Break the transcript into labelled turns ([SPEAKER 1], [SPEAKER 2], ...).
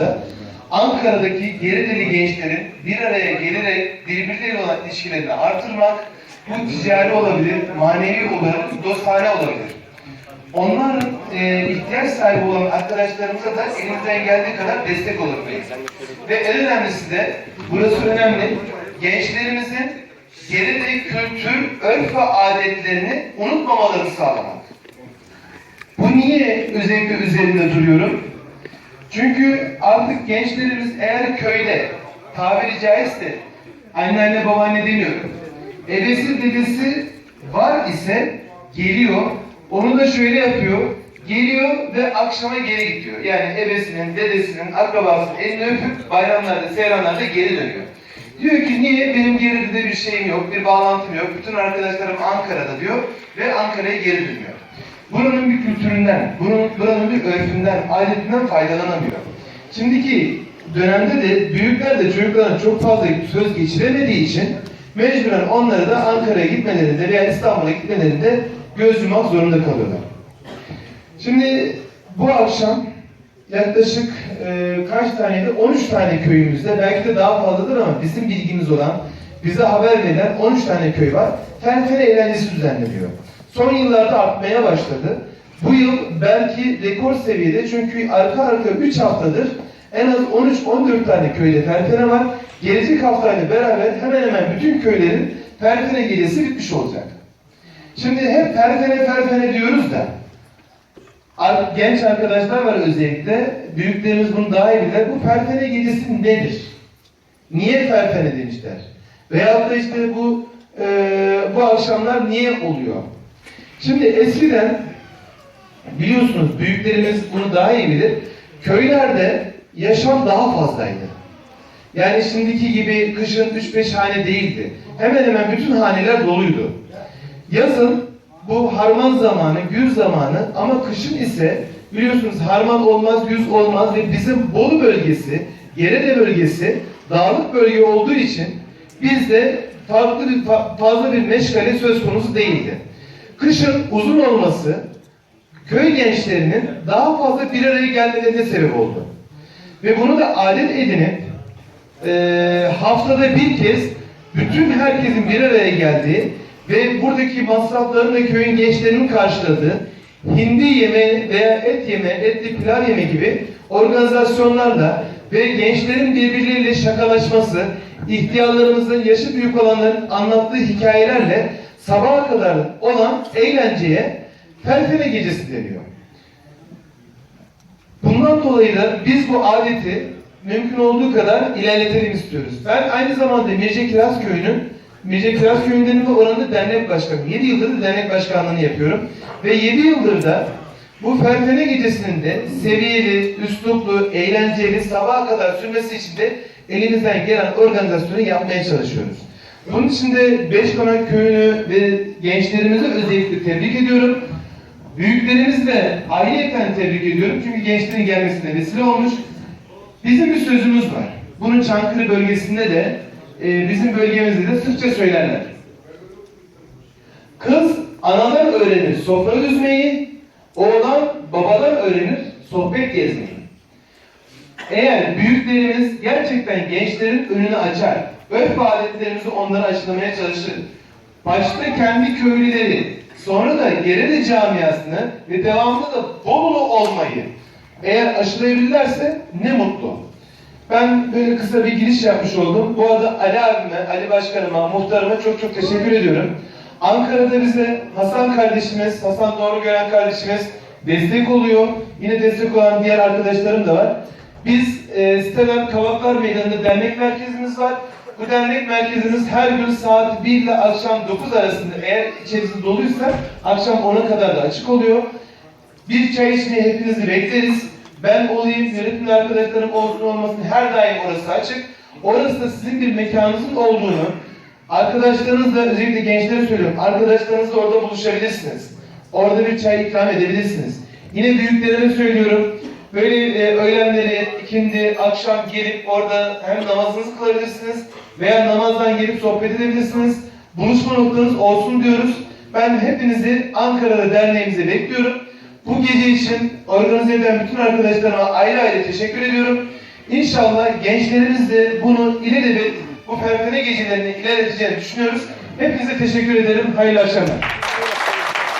[SPEAKER 1] zamanlarda Ankara'daki Gerideli gençlerin bir araya gelerek birbirleriyle olan ilişkilerini artırmak, bu ticari olabilir, manevi olarak dostane olabilir. Onların e, ihtiyaç sahibi olan arkadaşlarımıza da elimizden geldiği kadar destek olabiliriz. Ve en önemlisi de, burası önemli, gençlerimizin geride kültür, örf ve adetlerini unutmamalarını sağlamak. Bu niye özellikle üzerinde duruyorum? Çünkü artık gençlerimiz eğer köyde, tabiri caizse, anneanne babaanne demiyorum, ebesi dedesi var ise geliyor, onu da şöyle yapıyor, geliyor ve akşama geri gidiyor. Yani ebesinin, dedesinin, akrabasının elini öpüp bayramlarda, seyranlarda geri dönüyor. Diyor ki niye? Benim geride bir şeyim yok, bir bağlantım yok. Bütün arkadaşlarım Ankara'da diyor ve Ankara'ya geri dönüyor. Buranın bir kültüründen, bunun, buranın bir örfünden, adetinden faydalanamıyor. Şimdiki dönemde de büyükler de çocuklarına çok fazla söz geçiremediği için mecburen onları da Ankara'ya gitmelerinde veya İstanbul'a gitmelerinde göz yumak zorunda kalıyorlar. Şimdi bu akşam yaklaşık e, kaç taneydi? 13 tane köyümüzde, belki de daha fazladır ama bizim bilgimiz olan, bize haber verilen 13 tane köy var. Tenfene eğlencesi düzenleniyor. Son yıllarda artmaya başladı. Bu yıl belki rekor seviyede çünkü arka arka 3 haftadır en az 13-14 tane köyde Ferfene var. Gelecek haftayla beraber hemen hemen bütün köylerin Ferfene gecesi bitmiş olacak. Şimdi hep Ferfene Ferfene diyoruz da genç arkadaşlar var özellikle. Büyüklerimiz bunu daha iyi bilir. Bu Ferfene gecesi nedir? Niye Ferfene demişler? Veyahut da işte bu e, bu akşamlar niye oluyor? Şimdi eskiden biliyorsunuz büyüklerimiz bunu daha iyi bilir. Köylerde yaşam daha fazlaydı. Yani şimdiki gibi kışın 3-5 hane değildi. Hemen hemen bütün haneler doluydu. Yazın bu harman zamanı, gür zamanı ama kışın ise biliyorsunuz harman olmaz, güz olmaz ve bizim Bolu bölgesi, Gerede bölgesi dağlık bölge olduğu için bizde farklı bir fa- fazla bir meşgale söz konusu değildi. Kışın uzun olması köy gençlerinin daha fazla bir araya gelmelerine sebep oldu. Ve bunu da adet edinip e, haftada bir kez bütün herkesin bir araya geldiği ve buradaki masraflarını da köyün gençlerinin karşıladığı hindi yeme veya et yeme, etli pilav yeme gibi organizasyonlarla ve gençlerin birbirleriyle şakalaşması, ihtiyarlarımızın, yaşı büyük olanların anlattığı hikayelerle sabaha kadar olan eğlenceye Ferfene Gecesi deniyor. Bundan dolayı da biz bu adeti mümkün olduğu kadar ilerletelim istiyoruz. Ben aynı zamanda Mirce Kiraz Köyü'nün Mirce Kiraz Köyü'ndenim ve oranın dernek başkanı. 7 yıldır dernek başkanlığını yapıyorum. Ve 7 yıldır da bu Ferfene Gecesi'nin de seviyeli, üsluplu, eğlenceli, sabaha kadar sürmesi için de elimizden gelen organizasyonu yapmaya çalışıyoruz. Bunun için de Beşkonak Köyü'nü ve gençlerimizi özellikle tebrik ediyorum. Büyüklerimizi de ayrıyeten tebrik ediyorum çünkü gençlerin gelmesine vesile olmuş. Bizim bir sözümüz var. Bunun Çankırı bölgesinde de e, bizim bölgemizde de sıkça söylerler. Kız anadan öğrenir sofra düzmeyi, oğlan babadan öğrenir sohbet gezmeyi. Eğer büyüklerimiz gerçekten gençlerin önünü açar, ve adetlerimizi onlara aşılamaya çalışır, başta kendi köylüleri, sonra da Gerede camiasını ve devamında da Bolulu olmayı eğer aşılayabilirlerse ne mutlu. Ben böyle kısa bir giriş yapmış oldum. Bu arada Ali abime, Ali başkanıma, muhtarıma çok çok teşekkür ediyorum. Ankara'da bize Hasan kardeşimiz, Hasan Doğru Gören kardeşimiz destek oluyor. Yine destek olan diğer arkadaşlarım da var. Biz e, Siteler Kavaklar Meydanı'nda dernek merkezimiz var. Bu dernek merkezimiz her gün saat 1 ile akşam 9 arasında eğer içerisi doluysa akşam 10'a kadar da açık oluyor. Bir çay içmeye hepinizi bekleriz. Ben olayım, yönetim arkadaşlarım olsun olmasın her daim orası açık. Orası da sizin bir mekanınızın olduğunu, arkadaşlarınızla özellikle gençlere söylüyorum, arkadaşlarınızla orada buluşabilirsiniz. Orada bir çay ikram edebilirsiniz. Yine büyüklerime söylüyorum, böyle e, öğlenleri, ikindi, akşam gelip orada hem namazınızı kılabilirsiniz veya namazdan gelip sohbet edebilirsiniz. Buluşma noktanız olsun diyoruz. Ben hepinizi Ankara'da derneğimize bekliyorum. Bu gece için organize eden bütün arkadaşlarıma ayrı ayrı teşekkür ediyorum. İnşallah gençlerimiz de bunu ileri bu perfene gecelerini ilerleteceğini düşünüyoruz. Hepinize teşekkür ederim. Hayırlı akşamlar.